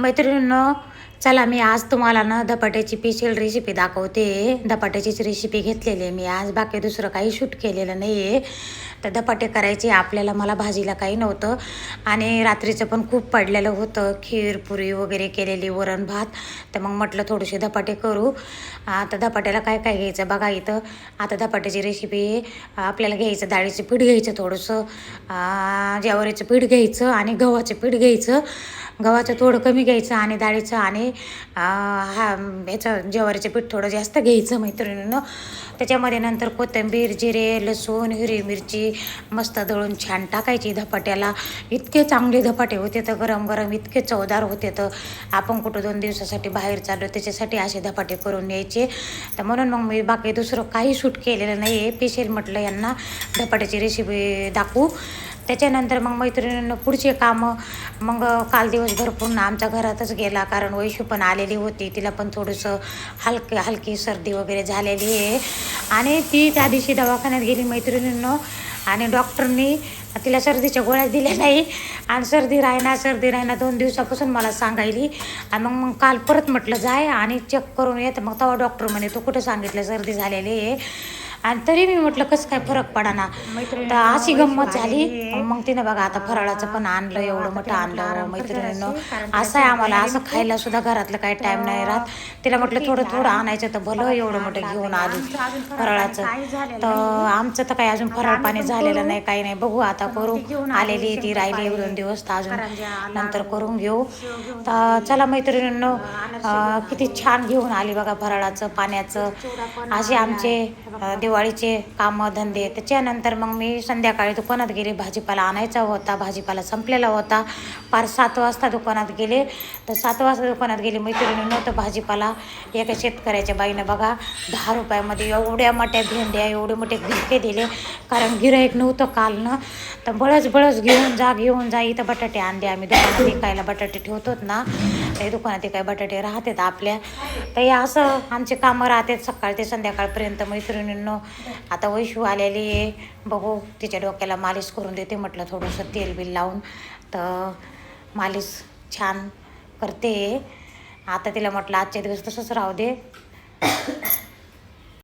मैत्रिणींनो चला मी आज तुम्हाला ना धपाट्याची स्पेशल रेसिपी दाखवते. धपाट्याचीच रेसिपी घेतलेली आहे मी आज. बाकी दुसरं काही शूट केलेलं नाही आहे तर धपाटे करायचे आपल्याला मला भाजीला काही नव्हतं. आणि रात्रीचं पण खूप पडलेलं होतं. खीर पुरी वगैरे केलेली वरण भात. तर मग म्हटलं थोडेसे धपाटे करू. आता धपाट्याला काय काय घ्यायचं बघा इथं. आता धपाट्याची रेसिपी आपल्याला घ्यायचं डाळीचं पीठ घ्यायचं थोडंसं. ज्यावरीचं ज्वारीचं पीठ घ्यायचं आणि गव्हाचं पीठ घ्यायचं. गव्हाचं थोडं कमी घ्यायचं आणि डाळीचं आणि हा ह्याचं ज्वारीचं पीठ थोडं जास्त घ्यायचं मैत्रिणीनं. त्याच्यामध्ये नंतर कोथिंबीर जिरे लसूण हिरवी मिरची मस्त दळून छान टाकायची धपाट्याला. इतके चांगले धपाटे होते तर गरम गरम इतके चवदार होते तर आपण कुठं दोन दिवसासाठी बाहेर चाललो त्याच्यासाठी असे धपाटे करून यायचे तर म्हणून मग मी बाकी दुसरं काही शूट केलेलं नाही आहे पेशल म्हटलं यांना धपाट्याची रेसिपी दाखवू. त्याच्यानंतर मग मैत्रिणींना पुढचे कामं. मग काल दिवसभर पूर्ण आमच्या घरातच गेला कारण वैशू पण आलेली होती. तिला पण थोडंसं हलकी हलकी सर्दी वगैरे झालेली आहे. आणि ती त्या दिवशी दवाखान्यात गेली मैत्रिणींनो. आणि डॉक्टरनी तिला सर्दीच्या गोळ्या दिल्या नाही. आणि सर्दी राहिना सर्दी राहिना दोन दिवसापासून मला सांगायली. आणि मग मग काल परत म्हटलं जाय आणि चेक करून येत मग तेव्हा डॉक्टर म्हणे तू कुठं सांगितलं सर्दी झालेली आहे? आणि तरी मी म्हटलं कसं काय फरक पडाना तर अशी गंमत झाली. मग तिनं बघा आता फराळाचं पण आणलं एवढं मोठं आणलं मैत्रिणीनं. असं आहे आम्हाला असं खायला सुद्धा घरातलं काही टाईम नाही राहत. तिला म्हटलं थोडं थोडं आणायचं तर भलं एवढं मोठं घेऊन आली फराळाचं तर आमचं तर काही अजून फराळ पाणी झालेलं नाही काही नाही. बघू आता करू. आलेली ती राहिली एक दोन दिवस तर अजून नंतर करून घेऊ. तर चला मैत्रिणींनो किती छान घेऊन आली बघा फराळाचं पाण्याचं. असे आमचे दिवाळीचे कामं धंदे. त्याच्यानंतर मग मी संध्याकाळी दुकानात गेले. भाजीपाला आणायचा होता. भाजीपाला संपलेला होता. पार सात वाजता दुकानात गेले. तर सात वाजता दुकानात गेले. मैत्रिणीनं तर भाजीपाला. एका शेतकऱ्याच्या बाईनं बघा दहा रुपयामध्ये एवढ्या मोठ्या भेंड्या एवढे मोठे गिरके दिले. कारण गिरायक नव्हतं कालनं. तर बळच बळच घेऊन जा घेऊन जा. इथं बटाटे आणले आम्ही. दुकानात विकायला बटाटे ठेवतोत ना. ते दुकानात काही बटाटे राहतात आपल्या. तर हे असं आमचे कामं राहतात सकाळ ते संध्याकाळपर्यंत मैत्रिणींनो. आता वैशू आलेली आहे. बघू तिच्या डोक्याला मालिश करून देते म्हटलं थोडंसं तेल बिल लावून. तर मालिश छान करते. आता तिला म्हटलं आजच्या दिवस तसंच राहू दे.